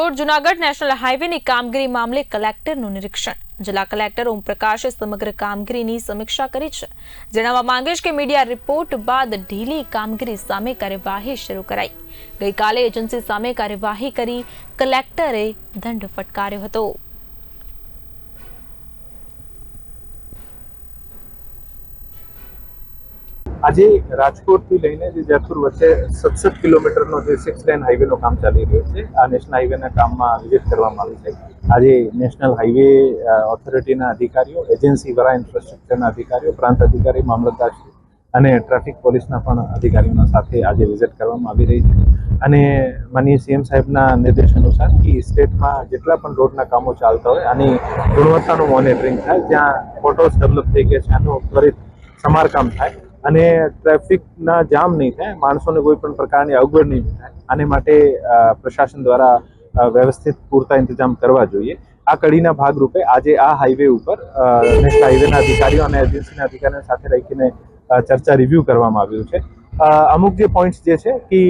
Rajkot Junagadh national હાઈવેની કામગીરી મામલે કલેક્ટરનું નિરીક્ષણ. જિલ્લા કલેક્ટર ઓમપ્રકાશે સમગ્ર કામગીરીની સમીક્ષા કરી છે. જણાવવા માંગે છે કે મીડિયા રિપોર્ટ બાદ ઢીલી કામગીરી સામે કાર્યવાહી શરૂ કરાઈ. ગઈકાલે એજન્સી સામે કાર્યવાહી કરી કલેક્ટરે દંડ ફટકાર્યો હતો. આજે રાજકોટથી લઈને જે જયપુર વચ્ચે સતસઠ કિલોમીટરનો જે સિક્સ લેન હાઈવેનો કામ ચાલી રહ્યો છે. આ નેશનલ હાઈવેના કામમાં વિઝિટ કરવામાં આવી છે. આજે નેશનલ હાઈવે ઓથોરિટીના અધિકારીઓ એજન્સી વરા ઇન્ફ્રાસ્ટ્રક્ચરના અધિકારીઓ, પ્રાંત અધિકારી મામલતદારશ્રી અને ટ્રાફિક પોલીસના પણ અધિકારીઓના સાથે આજે વિઝિટ કરવામાં આવી રહી છે. અને માનીય સીએમ સાહેબના નિર્દેશ અનુસાર કે સ્ટેટમાં જેટલા પણ રોડના કામો ચાલતા હોય, આની ગુણવત્તાનું મોનિટરિંગ થાય. જ્યાં ફોટોસ ડેવલપ થઈ ગયા છે, આનું ત્વરિત સમારકામ થાય. અને ટ્રાફિકના જામ નહીં થાય, માણસોને કોઈ પણ પ્રકારની અવગડ નહીં થાય. આને માટે પ્રશાસન દ્વારા વ્યવસ્થિત પૂરતા ઇંતજામ કરવા જોઈએ. આ કડીના ભાગરૂપે આજે આ હાઈવે ઉપર નેશનલ હાઈવેના અધિકારીઓ અને એજન્સીના અધિકારીઓ સાથે રહીને ચર્ચા રિવ્યૂ કરવામાં આવ્યું છે. અમુક જે પોઈન્ટ્સ જે છે કે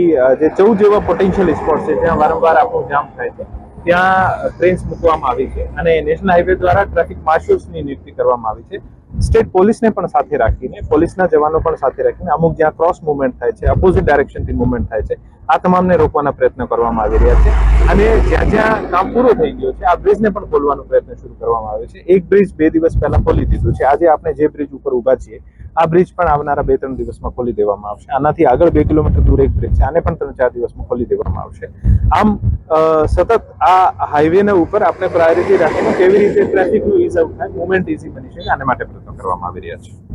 જે ચૌદ જેવા પોટેન્શિયલ સ્પોટ છે, જ્યાં વારંવાર આપણું જામ થાય છે, ત્યાં ટ્રેન્સ મૂકવામાં આવી છે. અને નેશનલ હાઈવે દ્વારા ટ્રાફિક માર્શલ્સની નિયુક્તિ કરવામાં આવી છે. સ્ટેટ પોલીસને પણ સાથે રાખીને, પોલીસના જવાનો પણ સાથે રાખીને અમુક જ્યાં ક્રોસ મુવમેન્ટ થાય છે અપોઝિટ ડાયરેક્શનથી મુવમેન્ટ થાય છે, આ તમામને રોકવાના પ્રયત્ન કરવામાં આવી રહ્યા છે. અને જ્યાં જ્યાં કામ પૂરું થઈ ગયું છે, આ બ્રિજને પણ ખોલવાનો પ્રયત્ન શરૂ કરવામાં આવ્યો છે. એક બ્રિજ બે દિવસ પહેલા ખોલી દીધું છે. આજે આપણે જે બ્રિજ ઉપર ઊભા છીએ આ બ્રિજ પણ આવનારા બે ત્રણ દિવસમાં ખોલી દેવામાં આવશે. આનાથી આગળ બે કિલોમીટર દૂર એક બ્રિજ છે. આને પણ ત્રણ ચાર દિવસમાં ખોલી દેવામાં આવશે. આમ સતત આ હાઈવેના ઉપર આપણે પ્રાયોરિટી રાખીને કેવી રીતે ટ્રાફિકનું ઇઝ થાય મુવમેન્ટ ઇઝી બની શકે, આને માટે પ્રયત્નો કરવામાં આવી રહ્યા છે.